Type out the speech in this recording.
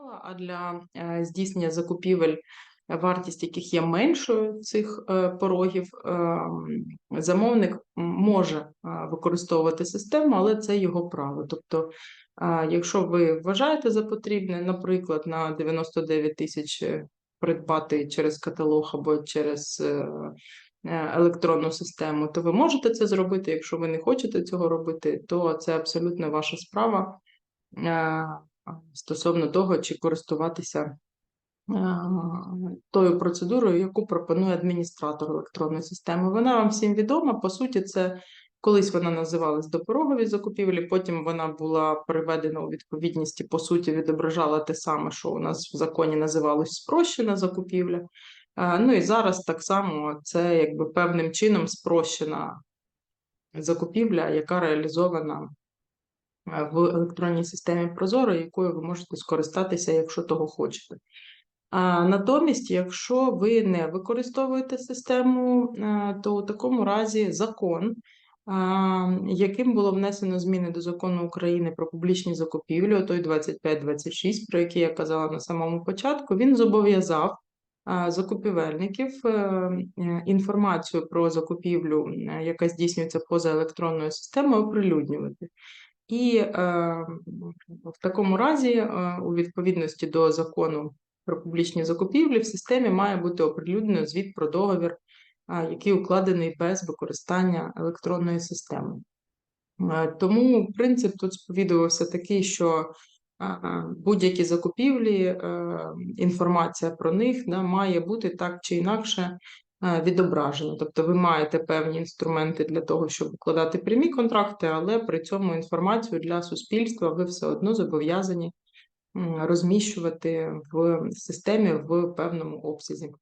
мала, а для е, здійснення закупівель, вартість яких є меншою цих е, порогів, ем, замовник може е, використовувати систему, але це його право. Тобто, якщо ви вважаєте за потрібне, наприклад, на 99 тисяч придбати через каталог або через електронну систему, то ви можете це зробити. Якщо ви не хочете цього робити, то це абсолютно ваша справа стосовно того, чи користуватися е, тою процедурою, яку пропонує адміністратор електронної системи. Вона вам всім відома. По суті, це колись вона називалась допорогові закупівлі, потім вона була приведена у відповідність і по суті відображала те саме, що у нас в законі називалось спрощена закупівля. Е, Ну і зараз так само це якби певним чином спрощена закупівля, яка реалізована в електронній системі Прозоро, якою ви можете скористатися, якщо того хочете. А натомість, якщо ви не використовуєте систему, е, то у такому разі закон, яким було внесено зміни до закону України про публічні закупівлі, той 2526, про який я казала на самому початку, він зобов'язав закупівельників е, е, інформацію про закупівлю, е, яка здійснюється поза електронною системою, оприлюднювати. І е, в такому разі, е, у відповідності до закону про публічні закупівлі, в системі має бути оприлюднено звіт про договір, а, який укладений без використання електронної системи. Е, Тому принцип тут сповідувався такий, що а, будь-які закупівлі, е, інформація про них да, має бути так чи інакше е, відображена. Тобто ви маєте певні інструменти для того, щоб укладати прямі контракти, але при цьому інформацію для суспільства ви все одно зобов'язані розміщувати в системі в певному обсязі.